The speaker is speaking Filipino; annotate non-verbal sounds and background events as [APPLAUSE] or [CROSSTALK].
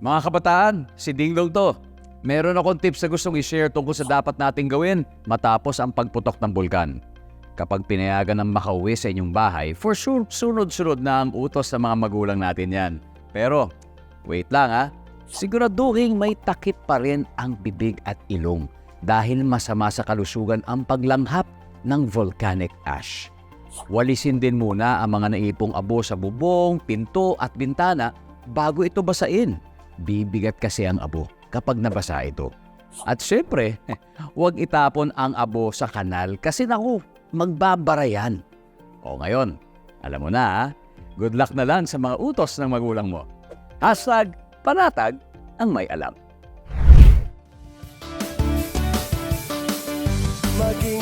Mga kabataan, si Dingdong to. Meron akong tips na gustong i-share tungkol sa dapat nating gawin matapos ang pagputok ng bulkan. Kapag pinayagan ng makauwi sa inyong bahay, for sure, sunod-sunod na ang utos sa mga magulang natin yan. Pero, wait lang ha, siguraduhin may takip pa rin ang bibig at ilong dahil masama sa kalusugan ang paglanghap ng volcanic ash. Walisin din muna ang mga naipong abo sa bubong, pinto at bintana bago ito basain. Bibigat kasi ang abo kapag nabasa ito. At syempre, [LAUGHS] huwag itapon ang abo sa kanal kasi naku, magbabara yan. O ngayon, alam mo na ah, good luck na lang sa mga utos ng magulang mo. Hashtag panatag ang may alam. Maging